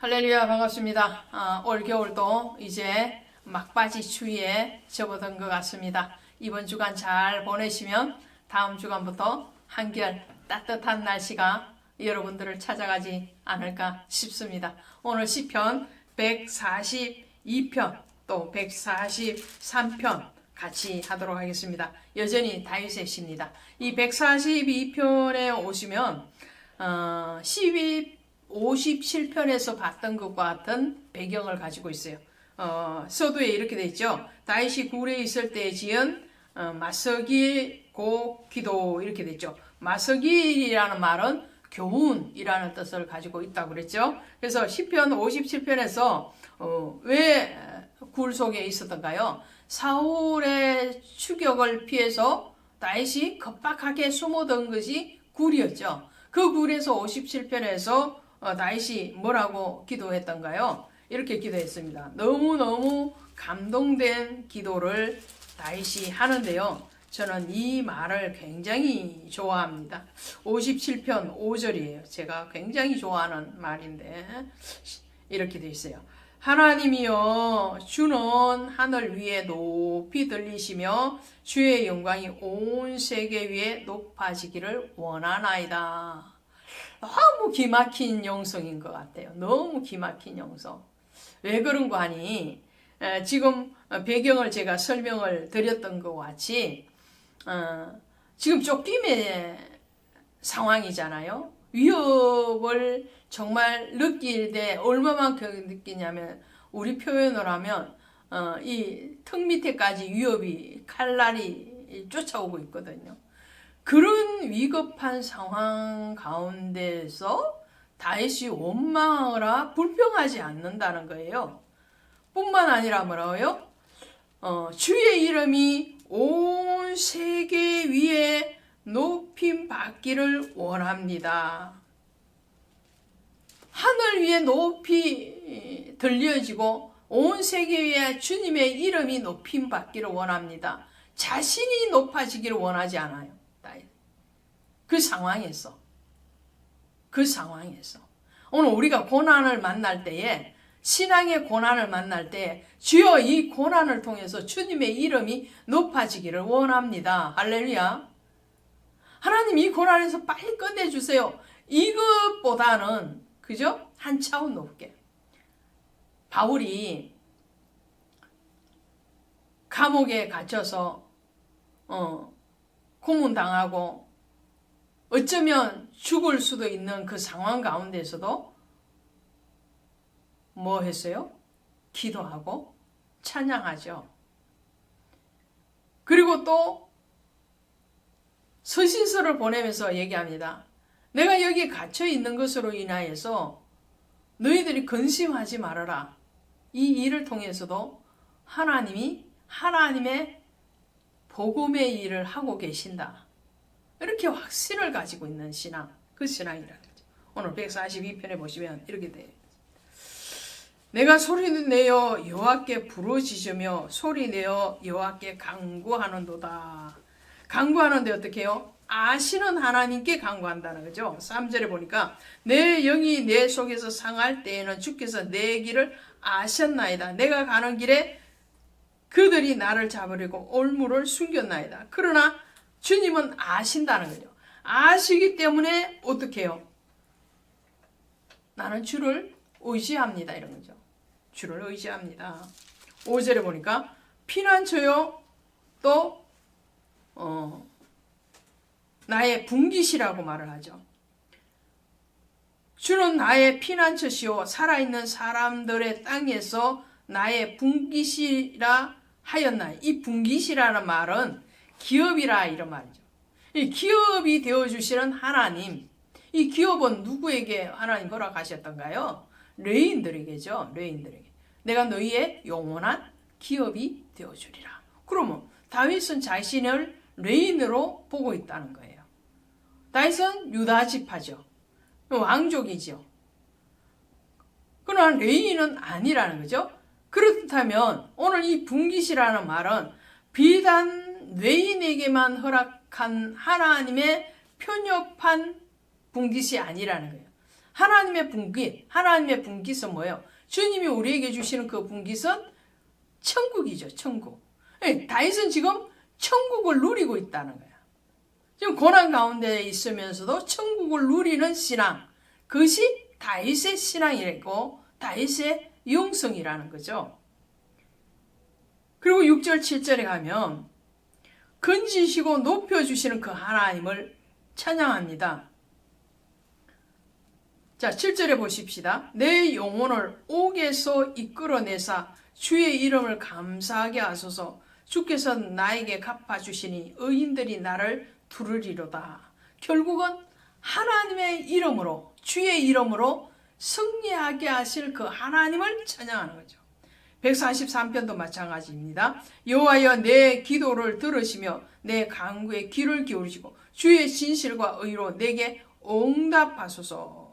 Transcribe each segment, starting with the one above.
할렐루야 반갑습니다. 아, 올 겨울도 이제 막바지 추위에 접어든 것 같습니다. 이번 주간 잘 보내시면 다음 주간부터 한결 따뜻한 날씨가 여러분들을 찾아가지 않을까 싶습니다. 오늘 시편 142편 또 143편 같이 하도록 하겠습니다. 여전히 다윗의 시입니다. 이 142편에 오시면 어, 12 57편에서 봤던 것과 같은 배경을 가지고 있어요. 어, 서두에 이렇게 돼 있죠. 다윗이 굴에 있을 때 지은 어, 마서기 고 기도 이렇게 돼 있죠. 마서기라는 말은 교훈이라는 뜻을 가지고 있다고 그랬죠. 그래서 10편 57편에서 어, 왜굴 속에 있었던가요? 사울의 추격을 피해서 다윗이 급박하게 숨어던 것이 굴이었죠. 그 굴에서 57편에서 어, 다윗이 뭐라고 기도했던가요? 이렇게 기도했습니다. 너무너무 감동된 기도를 다윗이 하는데요. 저는 이 말을 굉장히 좋아합니다. 57편 5절이에요. 제가 굉장히 좋아하는 말인데 이렇게 돼 있어요. 하나님이여 주는 하늘 위에 높이 들리시며 주의 영광이 온 세계 위에 높아지기를 원하나이다. 너무 기막힌 영성인 것 같아요. 너무 기막힌 영성. 왜 그런 거? 에, 지금 배경을 제가 설명을 드렸던 것 같이 어, 지금 쫓김의 상황이잖아요. 위협을 정말 느낄 때 얼마만큼 느끼냐면 우리 표현을 하면 어, 이턱 밑에까지 위협이 칼날이 쫓아오고 있거든요. 그런 위급한 상황 가운데서 다윗이 원망하라 불평하지 않는다는 거예요. 뿐만 아니라 뭐라고요? 어, 주의 이름이 온 세계 위에 높임 받기를 원합니다. 하늘 위에 높이 들려지고 온 세계 위에 주님의 이름이 높임 받기를 원합니다. 자신이 높아지기를 원하지 않아요. 그 상황에서 그 상황에서 오늘 우리가 고난을 만날 때에 신앙의 고난을 만날 때 주여 이 고난을 통해서 주님의 이름이 높아지기를 원합니다. 할렐루야. 하나님 이 고난에서 빨리 끝내주세요. 이것보다는 그죠? 한 차원 높게. 바울이 감옥에 갇혀서 어, 고문당하고 어쩌면 죽을 수도 있는 그 상황 가운데서도 뭐 했어요? 기도하고 찬양하죠. 그리고 또 서신서를 보내면서 얘기합니다. 내가 여기 갇혀 있는 것으로 인하여서 너희들이 근심하지 말아라. 이 일을 통해서도 하나님이 하나님의 복음의 일을 하고 계신다. 이렇게 확신을 가지고 있는 신앙, 그 신앙이라는 거죠. 오늘 142편에 보시면 이렇게 돼요. 내가 소리는 내어 여호와께 부르짖으며 소리 내어 여호와께 강구하는도다. 강구하는데 어떻게 해요? 아시는 하나님께 강구한다는 거죠. 3절에 보니까 내 영이 내 속에서 상할 때에는 주께서 내 길을 아셨나이다. 내가 가는 길에 그들이 나를 잡으려고 올무를 숨겼나이다. 그러나 주님은 아신다는 거죠. 아시기 때문에 어떻게 해요? 나는 주를 의지합니다. 이런 거죠. 주를 의지합니다. 5절에 보니까 피난처요 또 어, 나의 분기시라고 말을 하죠. 주는 나의 피난처시오 살아있는 사람들의 땅에서 나의 분기시라 하였나. 이 분기시라는 말은 기업이라 이런 말이죠. 이 기업이 되어 주시는 하나님. 이 기업은 누구에게 하나님 허락하셨던가요? 레인들에게죠. 레인들에게. 내가 너희의 영원한 기업이 되어 주리라. 그러면 다윗은 자신을 레인으로 보고 있다는 거예요. 다윗은 유다 지파죠. 왕족이죠. 그러나 레인은 아니라는 거죠. 그렇다면 오늘 이 분기시라는 말은 비단 뇌인에게만 허락한 하나님의 편협한 분깃이 아니라는 거예요. 하나님의 분깃, 하나님의 분깃은 뭐예요? 주님이 우리에게 주시는 그 분깃은 천국이죠, 천국. 예, 다윗은 지금 천국을 누리고 있다는 거야. 지금 고난 가운데 있으면서도 천국을 누리는 신앙. 그것이 다윗의 신앙이고 다윗의 영성이라는 거죠. 그리고 6절, 7절에 가면 건지시고 높여주시는 그 하나님을 찬양합니다. 자, 7절에 보십시다. 내 영혼을 옥에서 이끌어내사 주의 이름을 감사하게 하소서 주께서 나에게 갚아주시니 의인들이 나를 두르리로다. 결국은 하나님의 이름으로 주의 이름으로 승리하게 하실 그 하나님을 찬양하는 거죠. 143편도 마찬가지입니다. 여호와여 내 기도를 들으시며 내 간구에 귀를 기울이시고 주의 진실과 의로 내게 응답하소서.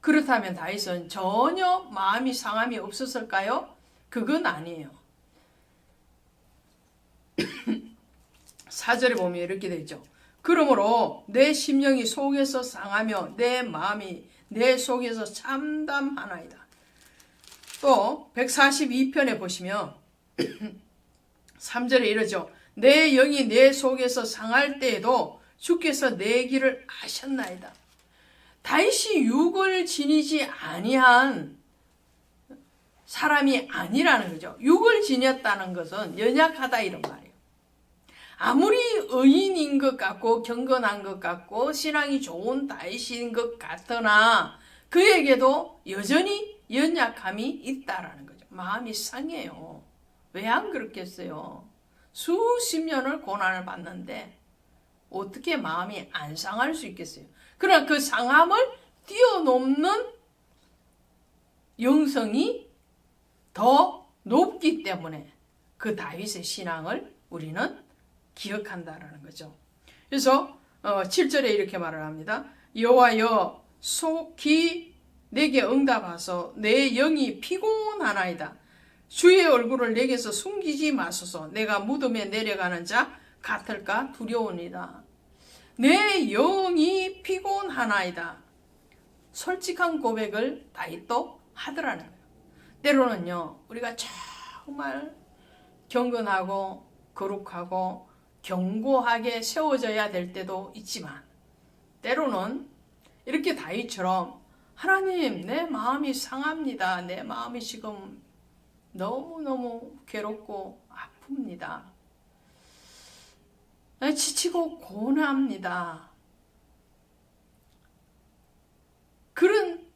그렇다면 다윗은 전혀 마음이 상함이 없었을까요? 그건 아니에요. 사절에 보면 이렇게 되죠. 그러므로 내 심령이 속에서 상하며 내 마음이 내 속에서 참담하나이다. 또 142편에 보시면 3절에 이러죠. 내 영이 내 속에서 상할 때에도 주께서 내 길을 아셨나이다. 다윗이 육을 지니지 아니한 사람이 아니라는 거죠. 육을 지녔다는 것은 연약하다 이런 말이에요. 아무리 의인인 것 같고 경건한 것 같고 신앙이 좋은 다윗인 것 같으나 그에게도 여전히 연약함이 있다라는 거죠. 마음이 상해요. 왜 안 그렇겠어요? 수십 년을 고난을 받는데 어떻게 마음이 안 상할 수 있겠어요? 그러나 그 상함을 뛰어넘는 영성이 더 높기 때문에 그 다윗의 신앙을 우리는 기억한다라는 거죠. 그래서 7절에 어, 이렇게 말을 합니다. 여호와여 속히 내게 응답하소 내 영이 피곤하나이다. 주의 얼굴을 내게서 숨기지 마소서 내가 무덤에 내려가는 자 같을까 두려우니다. 내 영이 피곤하나이다. 솔직한 고백을 다윗도 하더라는 거예요. 때로는요, 우리가 정말 경건하고 거룩하고 견고하게 세워져야 될 때도 있지만, 때로는 이렇게 다윗처럼 하나님, 내 마음이 상합니다. 내 마음이 지금 너무너무 괴롭고 아픕니다. 지치고 고뇌합니다. 그런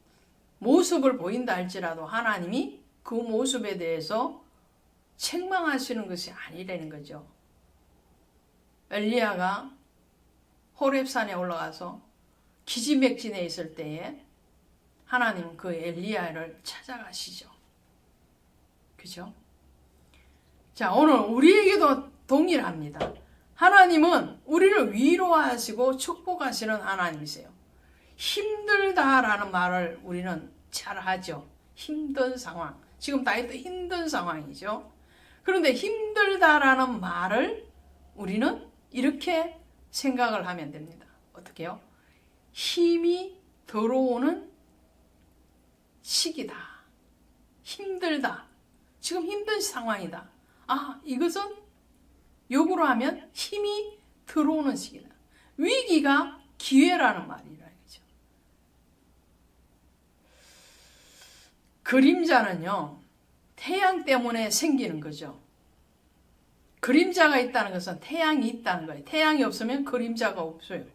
모습을 보인다 할지라도 하나님이 그 모습에 대해서 책망하시는 것이 아니라는 거죠. 엘리야가 호렙산에 올라가서 기지맥진에 있을 때에 하나님 그 엘리야를 찾아가시죠. 그죠? 자, 오늘 우리에게도 동일합니다. 하나님은 우리를 위로하시고 축복하시는 하나님이세요. 힘들다라는 말을 우리는 잘 하죠. 힘든 상황. 지금 다이도 힘든 상황이죠. 그런데 힘들다라는 말을 우리는 이렇게 생각을 하면 됩니다. 어떻게요? 힘이 들어오는 시기다. 힘들다. 지금 힘든 상황이다. 아, 이것은 욕으로 하면 힘이 들어오는 시기다. 위기가 기회라는 말이라 죠 그림자는요, 태양 때문에 생기는 거죠. 그림자가 있다는 것은 태양이 있다는 거예요. 태양이 없으면 그림자가 없어요.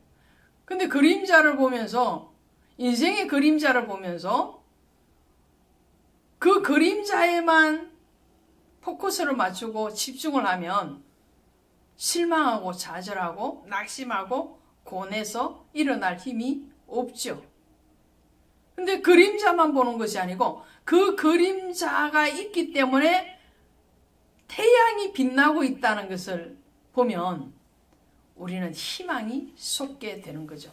근데 그림자를 보면서, 인생의 그림자를 보면서, 그 그림자에만 포커스를 맞추고 집중을 하면 실망하고 좌절하고 낙심하고 고뇌서 일어날 힘이 없죠. 근데 그림자만 보는 것이 아니고 그 그림자가 있기 때문에 태양이 빛나고 있다는 것을 보면 우리는 희망이 솟게 되는 거죠.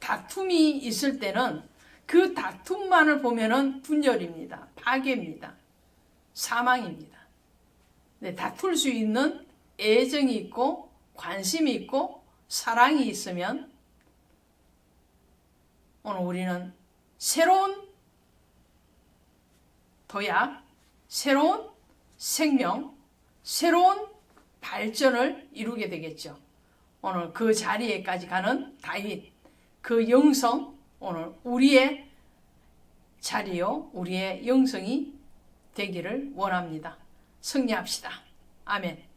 다툼이 있을 때는 그 다툼만을 보면은 분열입니다. 파괴입니다. 사망입니다. 네, 다툴 수 있는 애정이 있고 관심이 있고 사랑이 있으면 오늘 우리는 새로운 도약, 새로운 생명, 새로운 발전을 이루게 되겠죠. 오늘 그 자리에까지 가는 다윗, 그 영성, 오늘 우리의 자리요, 우리의 영성이 되기를 원합니다. 승리합시다. 아멘.